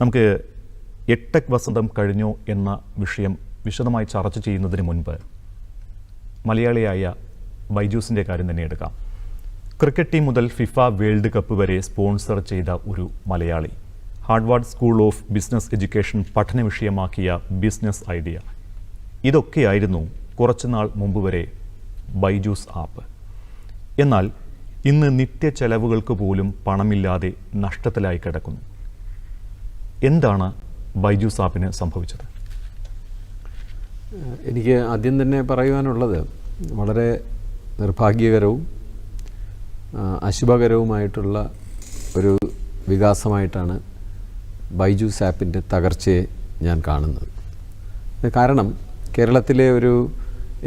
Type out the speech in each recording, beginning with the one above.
നമുക്ക് എട്ടക് വസന്തം കഴിഞ്ഞു എന്ന വിഷയം വിശദമായി ചർച്ച ചെയ്യുന്നതിന് മുൻപ് മലയാളിയായ ബൈജൂസിന്റെ കാര്യം തന്നെ എടുക്കാം. ക്രിക്കറ്റ് ടീം മുതൽ ഫിഫ വേൾഡ് കപ്പ് വരെ സ്പോൺസർ ചെയ്ത ഒരു Malayali. Harvard school of business education പഠന വിഷയമാക്കിയ ബിസിനസ് ഐഡിയ. ഇതൊക്കെയായിരുന്നു കുറച്ചുനാൾ മുമ്പ് വരെ ബൈജൂസ് ആപ്പ്. എന്നാൽ ഇന്ന് നിത്യ ചെലവുകൾക്ക് പോലും പണമില്ലാതെ നഷ്ടത്തിലായി കിടക്കുന്നു. എന്താണ് ബൈജു ആപ്പിന് സംഭവിച്ചത്? എനിക്ക് ആദ്യം തന്നെ പറയുവാനുള്ളത് വളരെ നിർഭാഗ്യകരവും അശുഭകരവുമായിട്ടുള്ള ഒരു വികാസമായിട്ടാണ് ബൈജു ആപ്പിന്റെ തകർച്ചയെ ഞാൻ കാണുന്നത്. കാരണം കേരളത്തിലെ ഒരു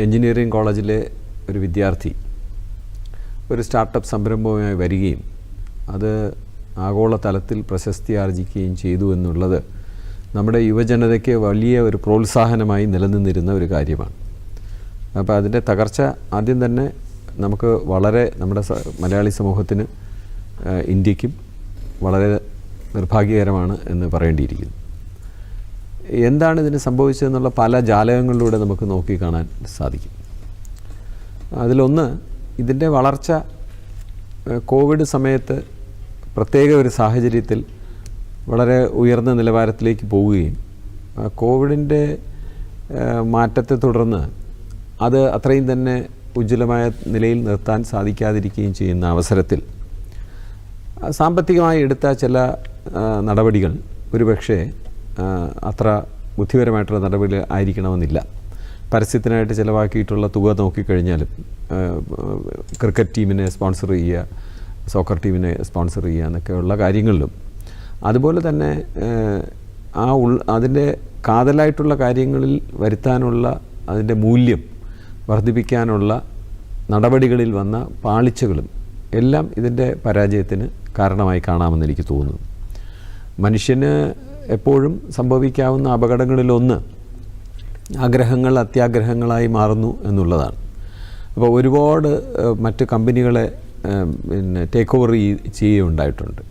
എഞ്ചിനീയറിംഗ് കോളേജിലെ ഒരു വിദ്യാർത്ഥി ഒരു സ്റ്റാർട്ടപ്പ് സംരംഭവുമായി വരികയും അത് ആഗോള തലത്തിൽ പ്രശസ്തി ആർജിക്കുകയും ചെയ്തു എന്നുള്ളത് നമ്മുടെ യുവജനതയ്ക്ക് വലിയ ഒരു പ്രോത്സാഹനമായി നിലനിന്നിരുന്ന ഒരു കാര്യമാണ്. അപ്പോൾ അതിന്റെ തകർച്ച ആദ്യം തന്നെ നമുക്ക് വളരെ നമ്മുടെ മലയാളി സമൂഹത്തിന് ഇന്ത്യക്കും വളരെ നിർഭാഗ്യകരമാണ് എന്ന് പറയേണ്ടിയിരിക്കുന്നു. എന്താണ് ഇതിന് സംഭവിച്ചതെന്നുള്ള പല ജാലകങ്ങളിലൂടെ നമുക്ക് നോക്കി കാണാൻ സാധിക്കും. അതിലൊന്ന് ഇതിന്റെ വളർച്ച കോവിഡ് സമയത്ത് പ്രത്യേക ഒരു സാഹചര്യത്തിൽ വളരെ ഉയർന്ന നിലവാരത്തിലേക്ക് പോവുകയും കോവിഡിന്റെ മാറ്റത്തെ തുടർന്ന് അത് അത്രയും തന്നെ ഉജ്ജ്വലമായ നിലയിൽ നിർത്താൻ സാധിക്കാതിരിക്കുകയും ചെയ്യുന്ന അവസരത്തിൽ സാമ്പത്തികമായി എടുത്ത ചില നടപടികൾ ഒരുപക്ഷെ അത്ര ബുദ്ധിപരമായിട്ടുള്ള നടപടികൾ ആയിരിക്കണമെന്നില്ല. പരസ്യത്തിനായിട്ട് ചിലവാക്കിയിട്ടുള്ള തുക നോക്കിക്കഴിഞ്ഞാലും ക്രിക്കറ്റ് ടീമിനെ സ്പോൺസർ ചെയ്യുക സോക്കർ ടീമിനെ സ്പോൺസർ ചെയ്യുക എന്നൊക്കെയുള്ള കാര്യങ്ങളിലും. അതുപോലെ തന്നെ ആ, ഉൾ അതിന്റെ കാതലായിട്ടുള്ള കാര്യങ്ങളിൽ വരുത്താനുള്ള അതിന്റെ മൂല്യം വർദ്ധിപ്പിക്കാനുള്ള നടപടികളിൽ വന്ന പാളിച്ചകളും എല്ലാം ഇതിന്റെ പരാജയത്തിന് കാരണമായി കാണാമെന്ന് എനിക്ക് തോന്നുന്നു. മനുഷ്യന് എപ്പോഴും സംഭവിക്കാവുന്ന അപകടങ്ങളിലൊന്ന് ആഗ്രഹങ്ങൾ അത്യാഗ്രഹങ്ങളായി മാറുന്നു എന്നുള്ളതാണ്. അപ്പോൾ ഒരുപാട് മറ്റ് കമ്പനികളെ പിന്നെ ടേക്ക് ഓവർ ചെയ്യുകയുണ്ടായിട്ടുണ്ട്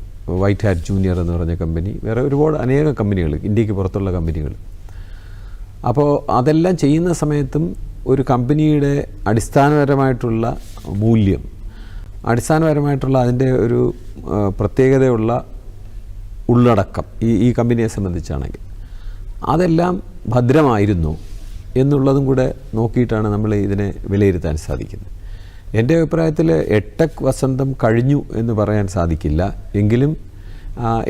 വൈറ്റ് ഹാറ്റ് ജൂനിയർ എന്ന് പറഞ്ഞ കമ്പനി വേറെ ഒരുപാട് അനേകം കമ്പനികൾ ഇന്ത്യയ്ക്ക് പുറത്തുള്ള കമ്പനികൾ അപ്പോൾ അതെല്ലാം ചെയ്യുന്ന സമയത്തും ഒരു കമ്പനിയുടെ അടിസ്ഥാനപരമായിട്ടുള്ള മൂല്യം അടിസ്ഥാനപരമായിട്ടുള്ള അതിന്റെ ഒരു പ്രത്യേകതയുള്ള ഉള്ളടക്കം ഈ ഈ കമ്പനിയെ സംബന്ധിച്ചാണെങ്കിൽ. അതെല്ലാം ഭദ്രമായിരുന്നു എന്നുള്ളതും കൂടെ നോക്കിയിട്ടാണ് നമ്മൾ ഇതിനെ വിലയിരുത്താൻ സാധിക്കുന്നത്. എന്റെ അഭിപ്രായത്തിൽ എട്ടക് വസന്തം കഴിഞ്ഞു എന്ന് പറയാൻ സാധിക്കില്ല. എങ്കിലും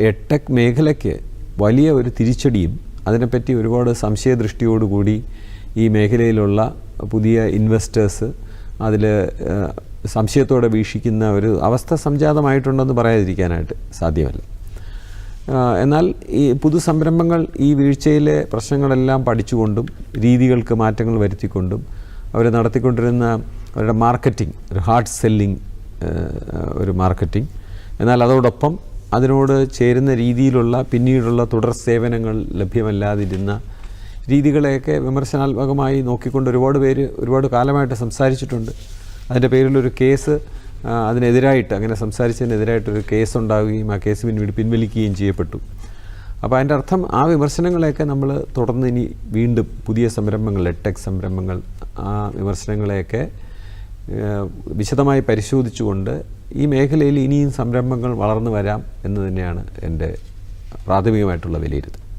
എട്ടക് മേഖലയ്ക്ക് വലിയ ഒരു തിരിച്ചടിയും അതിനെപ്പറ്റി ഒരുപാട് സംശയദൃഷ്ടിയോടുകൂടി ഈ മേഖലയിലുള്ള പുതിയ ഇൻവെസ്റ്റേഴ്സ് അതിൽ സംശയത്തോടെ വീക്ഷിക്കുന്ന ഒരു അവസ്ഥ സംജാതമായിട്ടുണ്ടെന്ന് പറയാതിരിക്കാനായിട്ട് സാധ്യമല്ല. എന്നാൽ ഈ പുതു സംരംഭങ്ങൾ ഈ വീഴ്ചയിലെ പ്രശ്നങ്ങളെല്ലാം പഠിച്ചുകൊണ്ടും രീതികൾക്ക് മാറ്റങ്ങൾ വരുത്തിക്കൊണ്ടും അവർ നടത്തിക്കൊണ്ടിരുന്ന അവരുടെ മാർക്കറ്റിംഗ് ഒരു ഹാർഡ് സെല്ലിംഗ് ഒരു മാർക്കറ്റിംഗ്. എന്നാൽ അതോടൊപ്പം അതിനോട് ചേരുന്ന രീതിയിലുള്ള പിന്നീടുള്ള തുടർ സേവനങ്ങൾ ലഭ്യമല്ലാതിരുന്ന രീതികളെയൊക്കെ വിമർശനാത്മകമായി നോക്കിക്കൊണ്ട് ഒരുപാട് പേര് ഒരുപാട് കാലമായിട്ട് സംസാരിച്ചിട്ടുണ്ട്. അതിന്റെ പേരിലൊരു കേസ് അതിനെതിരായിട്ട് അങ്ങനെ സംസാരിച്ചതിനെതിരായിട്ടൊരു കേസ് ഉണ്ടാവുകയും ആ കേസ് പിന്നീട് പിൻവലിക്കുകയും ചെയ്യപ്പെട്ടു. അപ്പോൾ അതിന്റെ അർത്ഥം ആ വിമർശനങ്ങളെയൊക്കെ നമ്മൾ തുടർന്ന് ഇനി വീണ്ടും പുതിയ സംരംഭങ്ങൾ ടെക് സംരംഭങ്ങൾ ആ വിമർശനങ്ങളെയൊക്കെ വിശദമായി പരിശോധിച്ചുകൊണ്ട് ഈ മേഖലയിൽ ഇനിയും സംരംഭങ്ങൾ വളർന്നു വരാം എന്ന് തന്നെയാണ് എന്റെ പ്രാഥമികമായിട്ടുള്ള വിലയിരുത്തൽ.